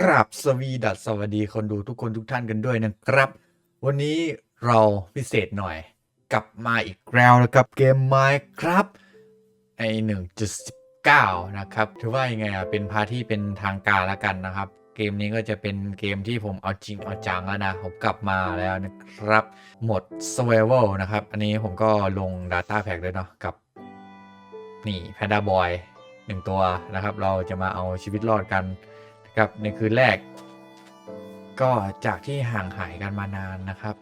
กราบสวีดัสสวัสดีคนดูทุกคนทุกท่านกันด้วยนะครับ วันนี้เราพิเศษหน่อย กลับมาอีกแล้วนะครับเกม Minecraft ไอ1.19นะครับ ถือว่ายังไงอะเป็นพาทที่เป็นทางการแล้วกันนะครับ เกมนี้ก็จะเป็นเกมที่ผมเอาจริงเอาจังแล้วนะผมกลับมาแล้วนะครับ หมด Survival นะครับ อันนี้ผมก็ลง Data Pack ด้วยเนาะกับ นี่ Panda Boy หนึ่งตัวนะครับ เราจะมาเอาชีวิตรอดกัน นะครับในคืนแรก ก็จากที่ห่างหายกันมานานนะครับ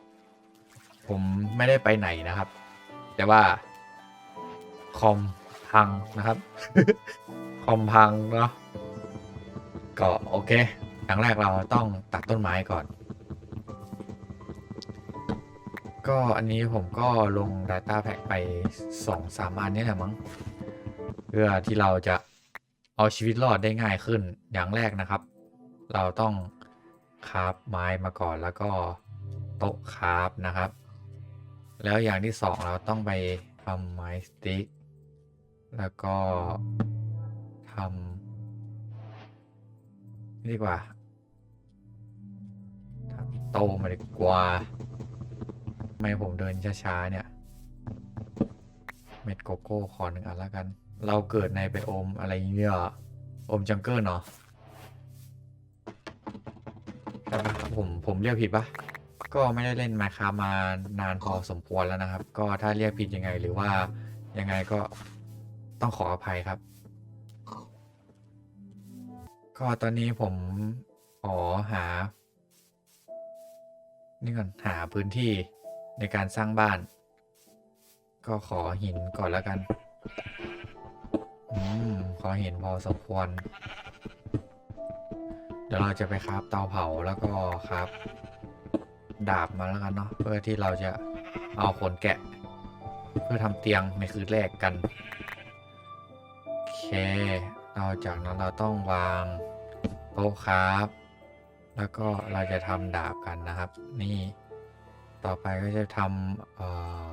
ผมไม่ได้ไปไหนนะครับ แต่ว่า คอมพังนะครับ คอมพังเนาะก็โอเคอย่างแรกเราต้องตัดต้นไม้ก่อน ก็อันนี้ผมก็ลง Data Pack ไปสองสามอันนี่แหละมั้ง เพื่อที่เราจะเอาชีวิตรอดได้ง่ายขึ้นอย่างแรกนะครับ เราต้องคาฟไม้มาก่อนแล้วก็โต๊ะคาฟนะครับ แล้วอย่างที่สองเราต้องไปทำไม้สติ๊กแล้วก็ทำนี่ดีกว่าทำโตะมาดีกว่าทำไมผมเดินช้าๆเนี่ย เม็ดโกโก้ขอหนึ่งอันล้วกัน เราเกิดในไบโอมอะไรเงี้ยโอมจังเกิลเนาะ ใช่ผมผมเรียกผิดปะก็ไม่ได้เล่นมาคามานานพอสมควรแล้วนะครับ ก็ถ้าเรียกผิดยังไงหรือว่ายังไงก็ต้องขออภัยครับ ก็ตอนนี้ผมขอหา นี่ก่อนหาพื้นที่ในการสร้างบ้าน ก็ขอหินก่อนแล้วกัน อืม ขอหินพอสมควร เดี๋ยวเราจะไปคราฟเตาเผาแล้วก็คราฟดาบมาแล้วกันเนาะเพื่อที่เราจะเอาขนแกะ เพื่อทำเตียงในคืนแรกกัน โอเคเราจากนั้นเราต้องวางโต๊ะคราฟแล้วก็เราจะทำดาบกันนะครับ นี่ต่อไปก็จะทำเอ่อ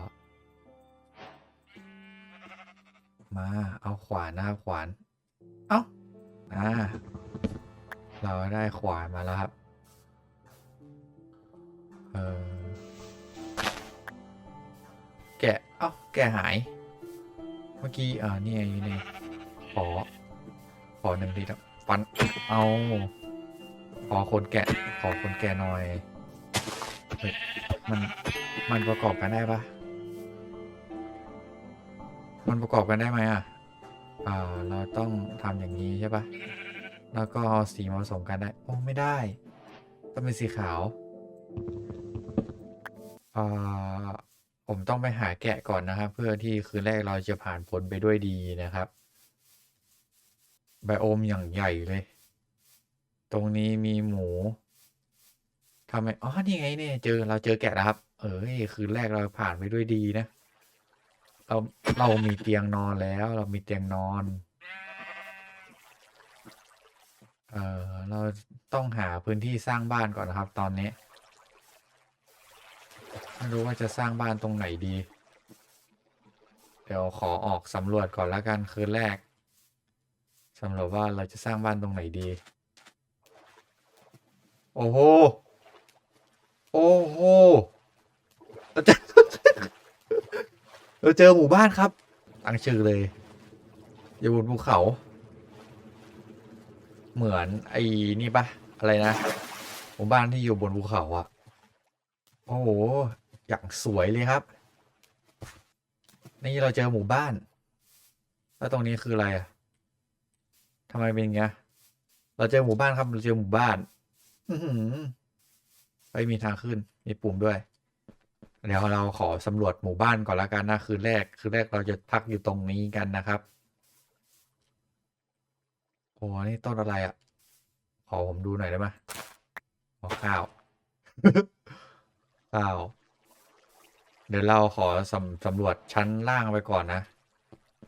มาเอาขวานนะครับขวาน เอ้าอ่า เราได้ขวานมาแล้วครับ เออแกะ เอ้า แกะหาย เมื่อกี้ อ่า นี่ไงอยู่นี่ขอ ขอหนึ่งทีครับฟัน เอา ขอคนแกะ ขอคนแกะหน่อยเฮ้ยมัน มันประกอบกันได้ปะมันประกอบกันได้ไหมอะ อ่า เราต้องทำอย่างนี้ใช่ปะ แล้วก็เอาสีมาผสมกันได้ โอ้ ไม่ได้ ต้องเป็นสีขาวอ่าผมต้องไปหาแกะก่อนนะครับ เพื่อที่คืนแรกเราจะผ่านพ้นไปด้วยดีนะครับไบโอมอย่างใหญ่เลย ตรงนี้มีหมูทำไมอ๋อนี่ไงเนี่ยเจอเราเจอแกะแล้วครับ เอ้ยคืนแรกเราผ่านไปด้วยดีนะ เราเรามีเตียงนอนแล้ว เรามีเตียงนอน เออเราต้องหาพื้นที่สร้างบ้านก่อนนะครับ ตอนนี้ไม่รู้ว่าจะสร้างบ้านตรงไหนดี เดี๋ยวขอออกสำรวจก่อนล้วกันคืนแรกสำรวจว่าเราจะสร้างบ้านตรงไหนดี โอ้โห โอ้โหเราจะเราเจอหมู่บ้านครับ ตั้งชื่อเลย อยู่บนภูเขา เหมือนไอ้นี่ปะอะไรนะหมู่บ้านที่อยู่บนภูเขาอะโอ้โห อย่างสวยเลยครับ นี่เราเจอหมู่บ้าน แล้วตรงนี้คืออะไรอะทำไมเป็นอย่างเงี้ย เราเจอหมู่บ้านครับ เราเจอหมู่บ้านไปมีทางขึ้น มีปุ่มด้วย เดี๋ยวเราขอสำรวจหมู่บ้านก่อนละกันนะ คืนแรก คืนแรกเราจะพักอยู่ตรงนี้กันนะครับ โอ้นี่ต้นอะไรอะ่ะ ขอผมดูหน่อยได้ไหมอ๋อข้าว ข้าว เดี๋ยวเราขอสำสำรวจชั้นล่างไปก่อนนะ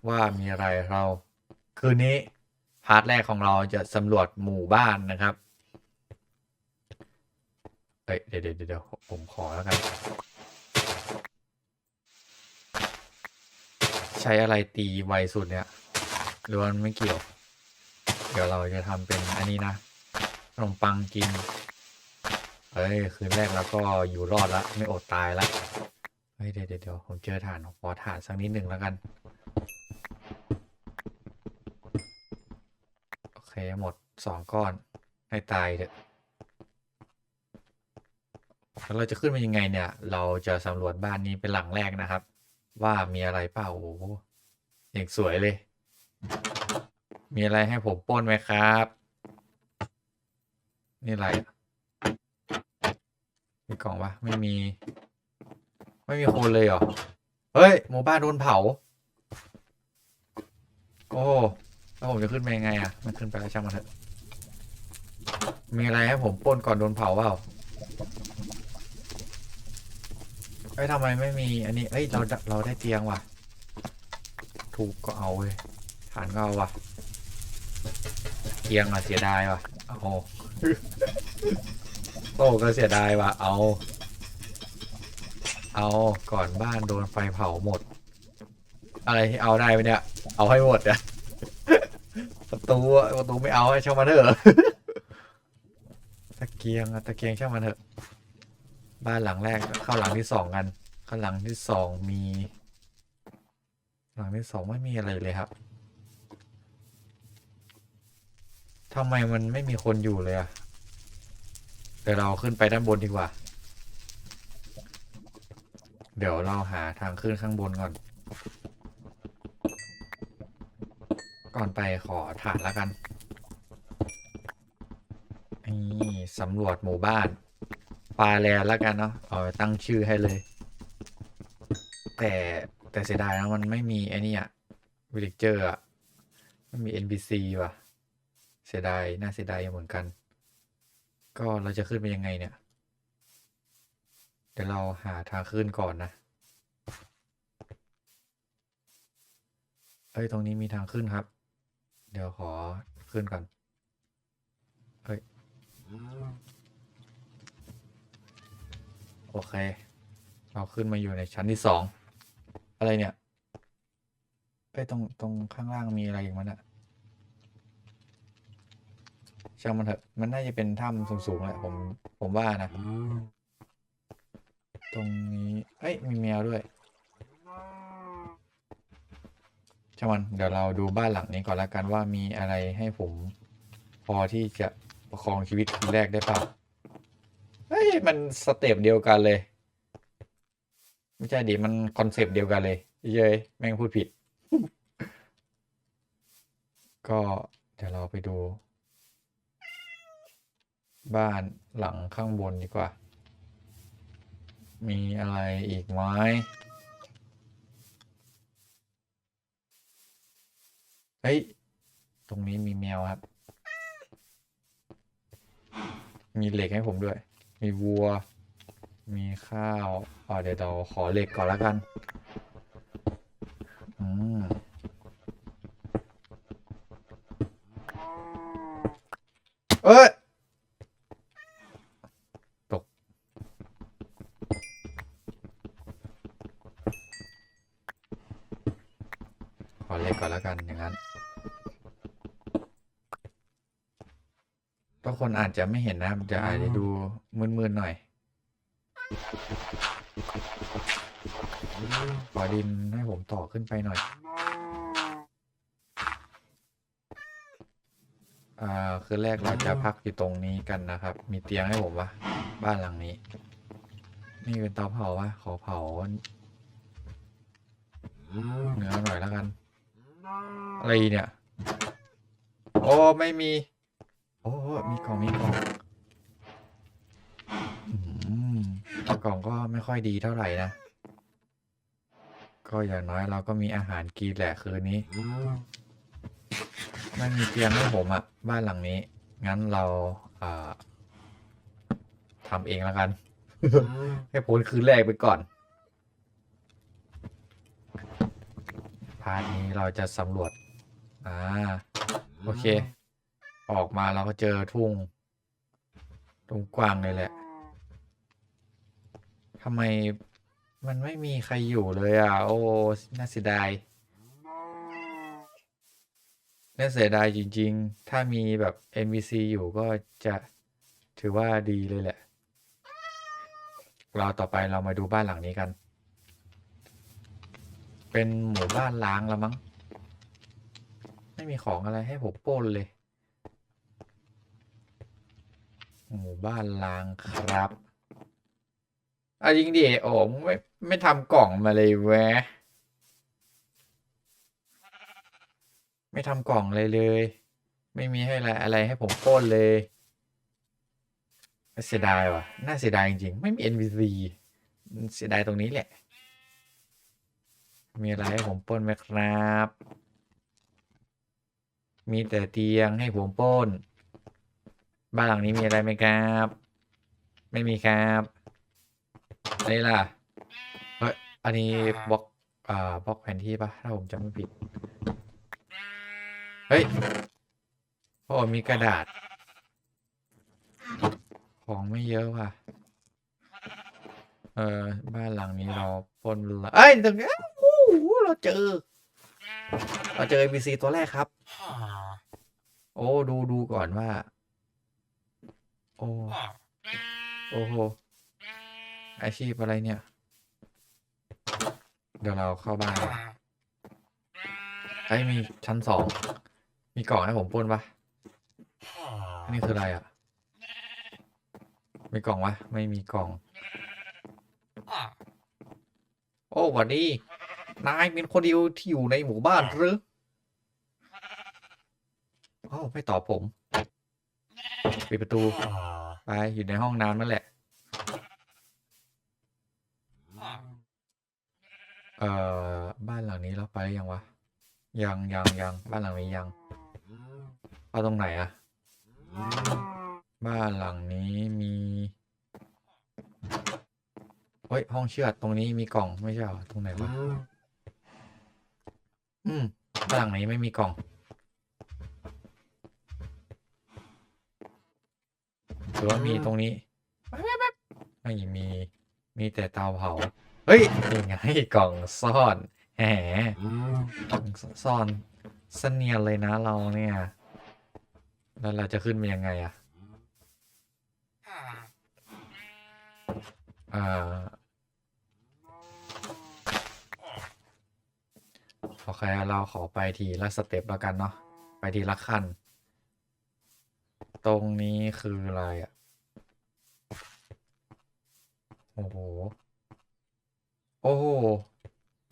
ว่ามีอะไรเรา คืนนี้พาร์ทแรกของเราจะสำรวจหมู่บ้านนะครับเอ้ยเดี๋ยวเดี๋ยวเดี๋ยวผมขอแล้วกัน ใช้อะไรตีไวสุดเนี่ยหรือว่ามันไม่เกี่ยวเดี๋ยวเราจะทำเป็นอันนี้นะขนมปังกินเฮ้ยคืนแรกแล้วก็อยู่รอดละไม่อดตายละเฮ้ยเดี๋ยวเดี๋ยวเดี๋ยวผมเจอฐานขอฐานสักนิดหนึ่งแล้วกัน โอเคหมดสองก้อนให้ตายเถอะแล้วเราจะขึ้นมายังไงเนี่ย เราจะสำรวจบ้านนี้เป็นหลังแรกนะครับ ว่ามีอะไรเปล่าโอ้โหอย่างสวยเลย มีอะไรให้ผมป้นไหมครับ นี่อะไร มีกล่องปะไม่มี ไม่มีคนเลยเหรอ เฮ้ยหมู่บ้านโดนเผา โอ้ แล้วผมจะขึ้นไปยังไงอะมันขึ้นไปแล้วช่างมันเถอะ มีอะไรให้ผมป้นก่อนโดนเผาเปล่าเอ้ยทำไมไม่มีอันนี้ เอ้ยเราเราได้เตียงว่ะ ถูกก็เอาเว้ยฐานก็เอาว่ะ เตียงอะเสียดายว่ะเอาโต้ก็เสียดายว่ะ เอา เอาก่อนบ้านโดนไฟเผาหมด อะไรที่เอาได้ไหมเนี่ย เอาให้หมดอะประตูอะประตูไม่เอาให้ช่างมันเถอะตะเกียงอะตะเกียงช่างมันเถอะ บ้านหลังแรกเข้าหลังที่สองกันเข้าหลังที่สองมี หลังที่สองไม่มีอะไรเลยครับ ทำไมมันไม่มีคนอยู่เลยอะเดี๋ยวเราขึ้นไปด้านบนดีกว่า เดี๋ยวเราหาทางขึ้นข้างบนก่อน ก่อนไปขอฐานแล้วกัน นี่สำรวจหมู่บ้านปลาแลนแล้วกันเนาะเอาตั้งชื่อให้เลย แต่แต่เสียดายนะมันไม่มีไอ้นี่อะวิลเจอร์อะไม่มี NPC ว่ะ เสียดาย น่าเสียดายเหมือนกัน ก็เราจะขึ้นไปยังไงเนี่ย เดี๋ยวเราหาทางขึ้นก่อนนะ เอ้ย ตรงนี้มีทางขึ้นครับ เดี๋ยวขอขึ้นก่อน เฮ้ย โอเค เราขึ้นมาอยู่ในชั้นที่สอง อะไรเนี่ย เอ้ย ตรง ตรงข้างล่างมีอะไรอีกมันอะ ช่างมันเถอะมันน่าจะเป็นถ้ำสูงๆแหละผมผมว่านะ ตรงนี้เอ้ยมีแมวด้วยช่างมันเดี๋ยวเราดูบ้านหลังนี้ก่อนละกันว่ามีอะไรให้ผม พอที่จะประคองชีวิตคืนแรกได้เปล่าเฮ้ยมันสเต็ปเดียวกันเลย ไม่ใช่ดิมันคอนเซปต์เดียวกันเลย เย้ยแม่งพูดผิด ก็เดี๋ยวเราไปดู บ้านหลังข้างบนดีกว่า มีอะไรอีกไหมเฮ้ย ตรงนี้มีแมวครับ มีเหล็กให้ผมด้วย มีวัว มีข้าวอ่าเดี๋ยวเราขอเหล็กก่อนแล้วกัน อืม เอ้ย ตก ขอเหล็กก่อนแล้วกันอย่างนั้น ทุกคนอา จจะไม่เห็นนะมันจะอาจจะดูมืดๆหน่อยขอดินให้ผมต่อขึ้นไปหน่อย อ่า คือแรกเราจะพักอยู่ตรงนี้กันนะครับ มีเตียงให้ผมวะบ้านหลังนี้ นี่เป็นเตาเผาวะขอเผาเนื้อหน่อยแล้วกัน อะไรเนี่ย โอ้ ไม่มี โอ้ มีกล่องมีกล่องอืมกล่องก็ไม่ค่อยดีเท่าไหร่นะ ก็อย่างน้อยเราก็มีอาหารกินแหละคืนนี้ไม่มีเตียงให้ผมอะบ้านหลังนี้ งั้นเราอ่าทำเองแล้วกัน ให้พ้นคืนแรกไปก่อน พาร์ทนี้เราจะสำรวจ อ่า โอเค ออกมาเราก็เจอทุ่งทุ่งกว้างเลยแหละทำไมมันไม่มีใครอยู่เลยอะ โอ้น่าเสียดายน่าเสียดายจริง ๆ ถ้ามีแบบ NPC อยู่ก็จะถือว่าดีเลยแหละ เราต่อไปเรามาดูบ้านหลังนี้กัน เป็นหมู่บ้านล้างแล้วมั้ง ไม่มีของอะไรให้ผมป้นเลย หมู่บ้านล้างครับอาจริงดิโอ้ไม่ไม่ทำกล่องมาเลยแวะ ไม่ทำกล่องเลยเลย ไม่มีให้อะไรอะไรให้ผมป้นเลยเสียดายว่ะ น่าเสียดายจริงๆ ไม่มี NPC เสียดายตรงนี้แหละ มีอะไรให้ผมป้นไหมครับ มีแต่เตียงให้ผมป้น บ้านหลังนี้มีอะไรไหมครับ ไม่มีครับอันนี้ล่ะเฮ้ยอันนี้บล็อกอ่าบล็อกแผนที่ปะถ้าผมจำไม่ผิด เฮ้ยโอ้มีกระดาษ ของไม่เยอะว่ะ เออบ้านหลังนี้เราปล้นละเอ้ยตรงนี้โอ้โหเราเจอ เราเจอ NPC ตัวแรกครับ โอ้ ดูดูก่อนว่า โอ้โอ้โหอาชีพอะไรเนี่ย เดี๋ยวเราเข้าบ้านก่อนไอ้ยมีชั้นสอง มีกล่องให้ผมปล้นปะอันนี้คืออะไรอะ มีกล่องวะ ไม่มีกล่อง โอ้หวัดดีนายเป็นคนเดียวที่อยู่ในหมู่บ้านหรือโอ้ไม่ตอบผม ปิดประตูไปอยู่ในห้องน้ำนั่นแหละ เอ่อ บ้านหลังนี้เราไปหรือยังวะ ยังยังยังบ้านหลังนี้ยังเอาตรงไหนอะบ้านหลังนี้มีเฮ้ยห้องเชือดตรงนี้มีกล่องไม่ใช่เหรอตรงไหนวะ อืมบ้านหลังนี้ไม่มีกล่อง หรือว่ามีตรงนี้แป๊บๆไม่มี มีแต่เตาเผา เฮ้ยยังไงกล่องซ่อนแหมกล่องซ่อนเสเนียนเลยนะเราเนี่ย แล้วเราจะขึ้นไปยังไงอะอ่าโอเคเราขอไปทีละสเต็ปแล้วกันเนาะ ไปทีละขั้น ตรงนี้คืออะไรอะ โอ้โห โอ้โห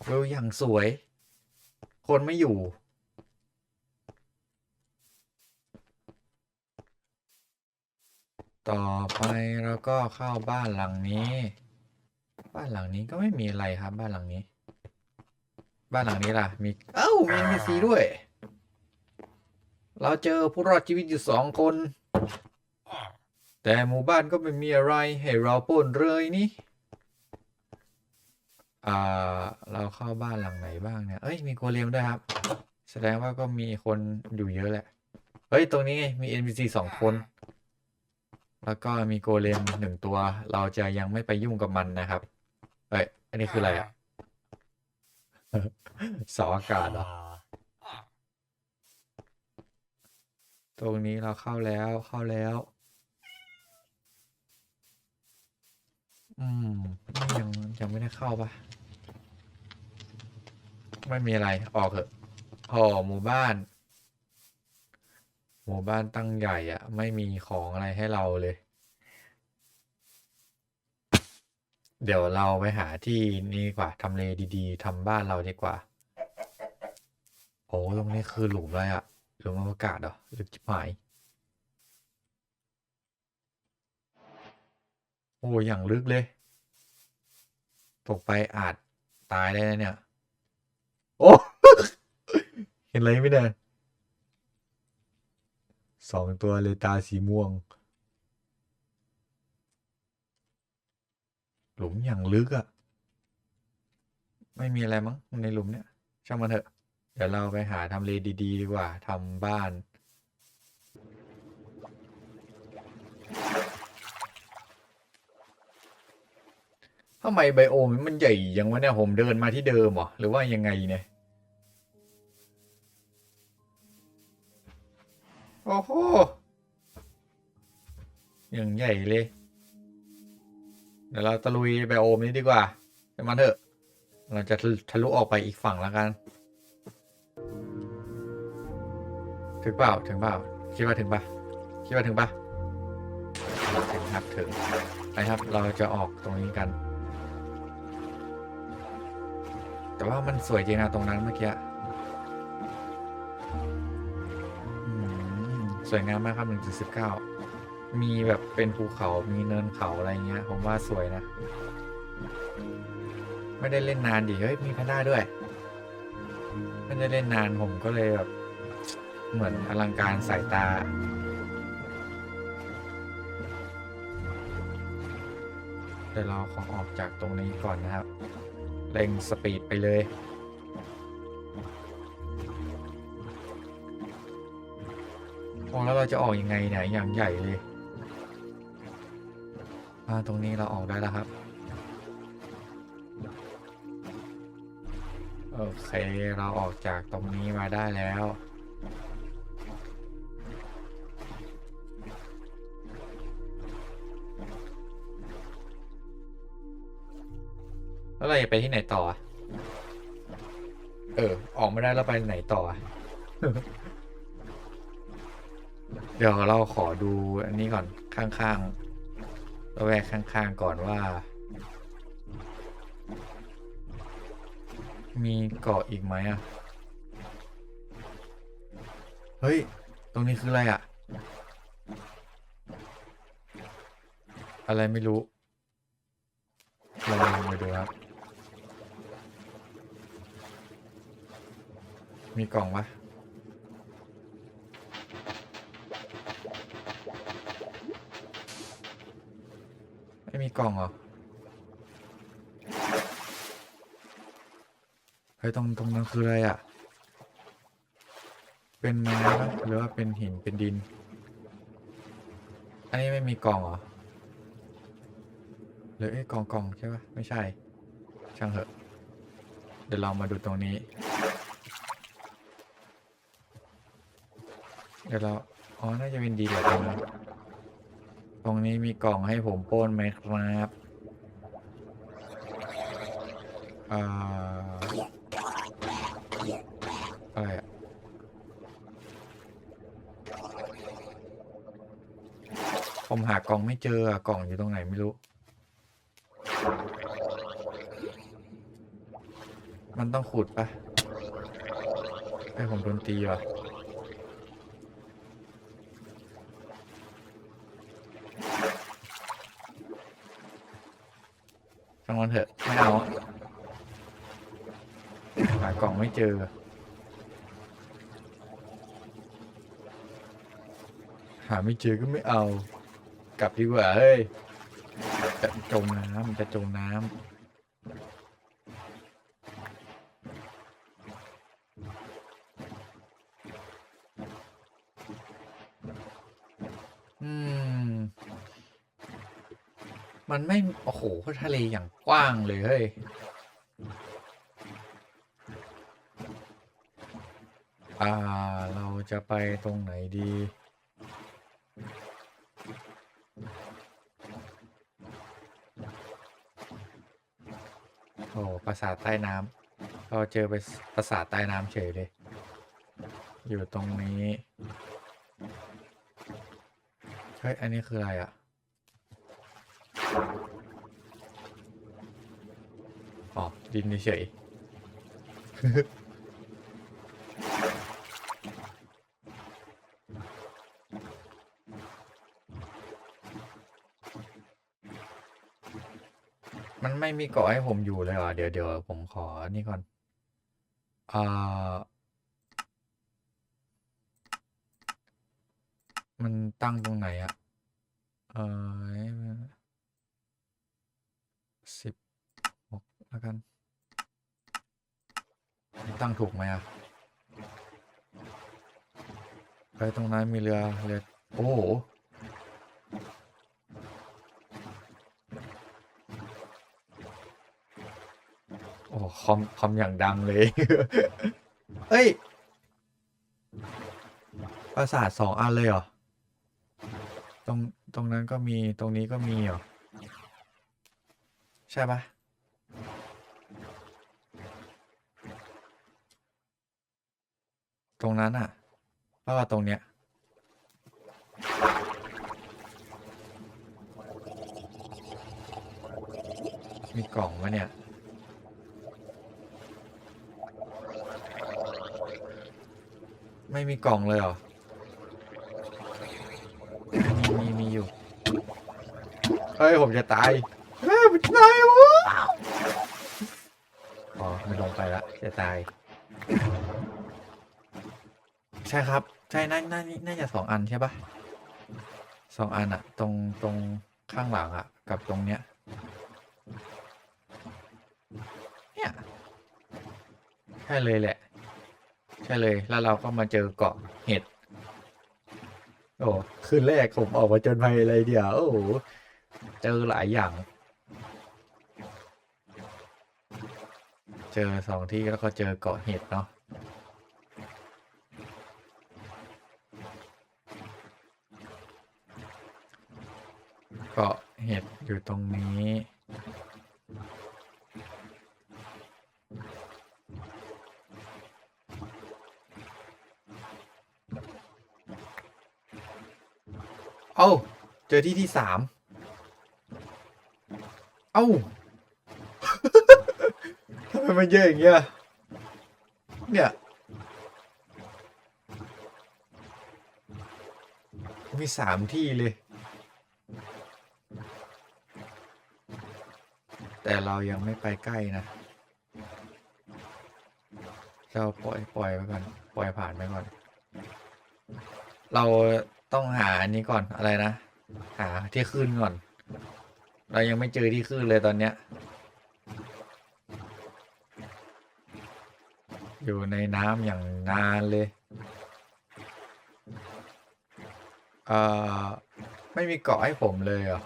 วิวอย่างสวย คนไม่อยู่ ต่อไปเราก็เข้าบ้านหลังนี้ บ้านหลังนี้ก็ไม่มีอะไรครับ บ้านหลังนี้ บ้านหลังนี้ล่ะ มี เอ้า มี NPC ด้วย เราเจอผู้รอดชีวิตอยู่สองคน แต่หมู่บ้านก็ไม่มีอะไรให้เราปล้นเลยนี่อ่าเราเข้าบ้านหลังไหนบ้างเนี่ย เอ้ยมีโกเลมด้วยครับ แสดงว่าก็มีคนอยู่เยอะแหละ เฮ้ย ตรงนี้ไงมี NPC สองคน แล้วก็มีโกเลมหนึ่งตัว เราจะยังไม่ไปยุ่งกับมันนะครับ เอ้ย อันนี้คืออะไรอะเสาอากาศเหรอ ตรงนี้เราเข้าแล้วเข้าแล้ว อืม ยังยังไม่ได้เข้าปะไม่มีอะไรออกเถอะพอหมู่บ้าน หมู่บ้านตั้งใหญ่อะไม่มีของอะไรให้เราเลย เดี๋ยวเราไปหาที่นี่กว่าทำเลดีๆทำบ้านเราดีกว่า โอ้ตรงนี้คือหลุมอะไรอะ ลุมอวกาศเหรอลึกจิบหาย โอ้อย่างลึกเลย ตกไปอาจตายได้นะเนี่ย โอ้ เห็นอะไรไหมเนี่ยสองตัวเลยตาสีม่วง หลุมอย่างลึกอะไม่มีอะไรมั้งในหลุมเนี่ยช่างมันเถอะ เดี๋ยวเราไปหาทำเลดีๆดีกว่าทำบ้าน ทำไมไบโอมมันใหญ่ยังวะเนี่ยผมเดินมาที่เดิมเหรอ หรือว่ายังไงเนี่ย โอ้โหอย่างใหญ่เลย เดี๋ยวเราตะลุยไบโอมนี้ดีกว่าไปมันเถอะ เราจะทะลุออกไปอีกฝั่งแล้วกัน ถึงเปล่าถึงเปล่าคิดว่าถึงปะคิดว่าถึงปะถึงครับถึงไปครับ เราจะออกตรงนี้กัน แต่ว่ามันสวยจริงนะตรงนั้นเมื่อกี้สวยงามมากครับ 1.19 มีแบบเป็นภูเขา มีเนินเขาอะไรเงี้ย ผมว่าสวยนะ ไม่ได้เล่นนานดิ เฮ้ย มีแพนด้าด้วย ไม่ได้เล่นนานผมก็เลยแบบ เหมือนอลังการสายตา เดี๋ยวเราขอออกจากตรงนี้ก่อนนะครับ เร่งสปีดไปเลยโอ้แล้วเราจะออกยังไงเนี่ยอย่างใหญ่เลยอ่าตรงนี้เราออกได้แล้วครับ โอเค เราออกจากตรงนี้มาได้แล้ว แล้วเราจะไปที่ไหนต่ออะเออ ออกไม่ได้แล้วไปไหนต่ออะเดี๋ยวเราขอดูอันนี้ก่อนข้างๆระแวกข้างๆก่อนว่า มีเกาะอีกไหมอะ เฮ้ย ตรงนี้คืออะไรอะ อะไรไม่รู้ เราลองไปดูครับ มีกล่องปะไม่มีกล่องเหรอ เฮ้ยตรงตรงนั้นคืออะไรอะ เป็นไม้ปะหรือว่าเป็นหินเป็นดิน อันนี้ไม่มีกล่องเหรอ หรือไอ้กล่องกล่องใช่ปะไม่ใช่ ช่างเถอะ เดี๋ยวเรามาดูตรงนี้ ดี๋ยวเราอ๋อ น่าจะเป็นดีแหละตรงนี้ตรงนี้มีกล่องให้ผมป้นไหมครับอ่าอะไรอะผมหากล่องไม่เจออะกล่องอยู่ตรงไหนไม่รู้ มันต้องขุดปะให้ผมโดนตีว่ะ ช่างมันเถอะ ไม่เอา หากล่องไม่เจอ หาไม่เจอก็ไม่เอา กลับดีกว่า เฮ้ย จะจมน้ำจะจมน้ำ มันไม่ โอ้โหทะเลอย่างกว้างเลยเฮ้ยอ่า เราจะไปตรงไหนดี โอ้ปราสาทใต้น้ำเราเจอไปปราสาทใต้น้ำเฉยเลย อยู่ตรงนี้ เฮ้ย อันนี้คืออะไรอะ อ๋อดินเฉยมันไม่มีเกาะให้ผมอยู่เลยเหรอเดี๋ยวเดี๋ยวผมขอนี่ก่อนอ่ามันตั้งตรงไหนอะเออสิบหก แล้วกันตั้งถูกไหมอะไปตรงนั้นมีเรือเรือโอ้โหโอ้คอมคอมอย่างดังเลยเอ้ยปราสาทสองอันเลยเหรอ ตรง ตรงนั้นก็มีตรงนี้ก็มีเหรอ ใช่ปะ ตรงนั้นอะแล้วก็ตรงเนี้ย มีกล่องวะเนี่ย ไม่มีกล่องเลยเหรอ มี มีมีอยู่เฮ้ย ผมจะตายเฮ้ยผมจะตายวะอ๋อมันลงไปละจะตาย ใช่ครับ ใช่น่าน่าน่าจะสองอันใช่ปะสองอันอะตรงตรงข้างหลังอะกับตรงเนี้ย เนี่ย ใช่เลยแหละ ใช่เลยแล้วเราก็มาเจอเกาะเห็ด โอ้คืนแรกผมออกมาจนภัยอะไรเดียวโอ้โหเจอหลายอย่าง เจอสองที่แล้วก็เจอเกาะเห็ดเนาะ เกาะเห็ด อยู่ตรงนี้ เอ้า เจอที่ที่สาม เอ้า ทำไมมันเยอะอย่างเงี้ย เนี่ยมีสามที่เลย แต่ เรายังไม่ไปใกล้นะ เราปล่อยปล่อยไปก่อน ปล่อยผ่านไปก่อน เราต้องหาอันนี้ก่อนอะไรนะ หาที่ขึ้นก่อน เรายังไม่เจอที่ขึ้นเลยตอนเนี้ย อยู่ในน้ำอย่างนานเลยเอ่อไม่มีเกาะให้ผมเลยเหรอ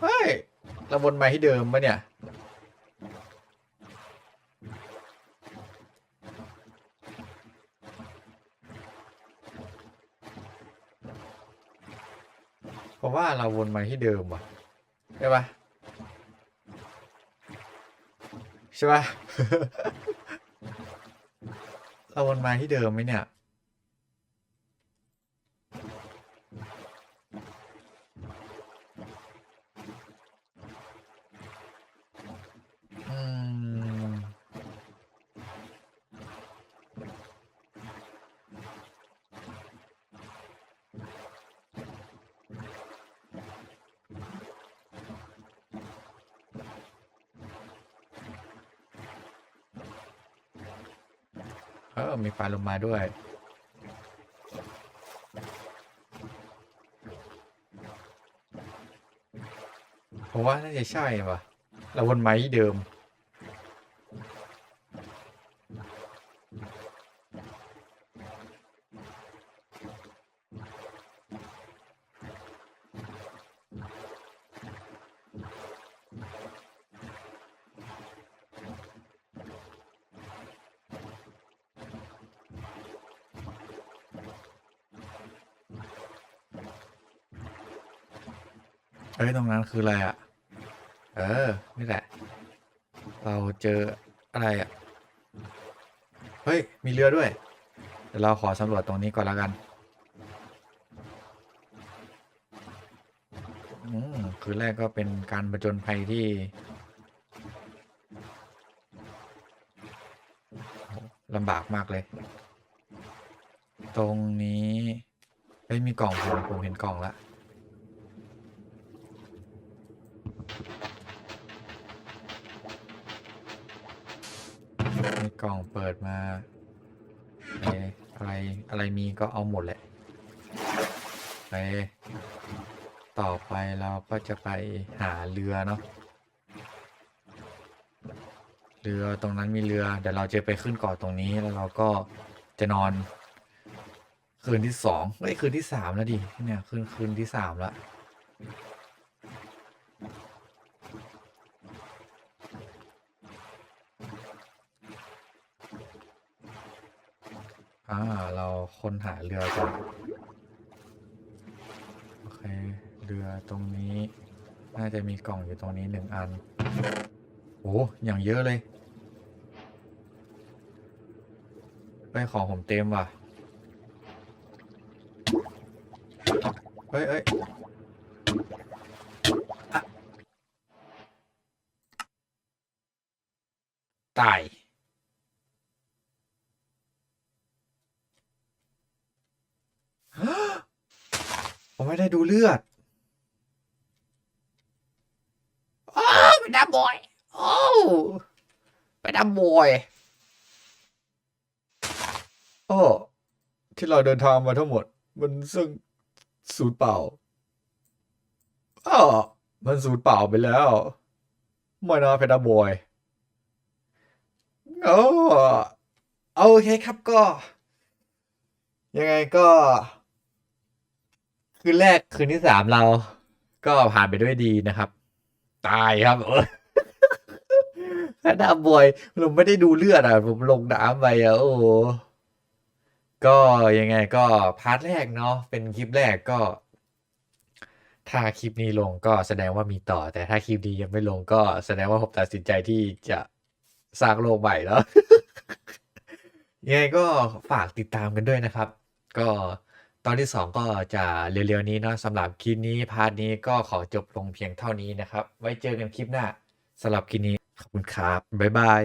เฮ้ยเราวนมาที่เดิมปะเนี่ย เพราะว่าเราวนมาที่เดิมว่ะใช่ปะใช่ปะเราวนมาที่เดิมไหมเนี่ย มีปลาลงมาด้วย เพราะว่าน่าจะใช่ป่ะเราวนไม้เดิม เอ้ยตรงนั้นคืออะไรอะ เออ นี่แหละ เราเจออะไรอะ เฮ้ย มีเรือด้วย เดี๋ยวเราขอสำรวจตรงนี้ก่อนแล้วกัน อืมคือแรกก็เป็นการประจนภัยที่โหลำบากมากเลย ตรงนี้เฮ้ยมีกล่องผมผมเห็นกล่องละ มีกล่องเปิดมาเอออะไรอะไรมีก็เอาหมดแหละไปต่อไปเราก็จะไปหาเรือเนาะเรือตรงนั้นมีเรือเดี๋ยวเราจะไปขึ้นเกาะตรงนี้แล้วเราก็จะนอน คืนที่สองเฮ้ยคืนที่สามแล้วดิเนี่ยคืนคืนที่สามแล้ว อ่า เราค้นหาเรือกันโอเค เรือตรงนี้ น่าจะมีกล่องอยู่ตรงนี้หนึ่งอัน โอ้อย่างเยอะเลยเฮ้ยของผมเต็มว่ะเฮ้ยเฮ้ยตาย ผม ไม่ได้ดูเลือดโอ้ไปดับบอย โอ้ไปดับบอย โอ้ ที่เราเดินทางมาทั้งหมด มันซึ่งสูญเปล่าอ้อมันสูญเปล่าไปแล้วไม่นะเพดาบอยโอ้โอเคครับก็ ยังไงก็ คืนแรกคืนที่สามเราก็ผ่านไปด้วยดีนะครับ ตายครับเออเพดาบอยผมไม่ได้ดูเลือดอะ ผมลงน้ำไปอะโอ้โหก็ยังไงก็พาร์ทแรกเนาะเป็นคลิปแรกก็ ถ้าคลิปนี้ลงก็แสดงว่ามีต่อ แต่ถ้าคลิปนี้ยังไม่ลงก็แสดงว่าผมตัดสินใจที่จะสร้างโลกใหม่แล้วยังไงก็ฝากติดตามกันด้วยนะครับ ก็ อนที่สองก็จะเร็วๆนี้เนาะสำหรับคลิปนี้พาร์ทนี้ก็ขอจบลงเพียงเท่านี้นะครับ ไว้เจอกันคลิปหน้าสำหรับคลิปนี้ขอบคุณครับบ๊ายบาย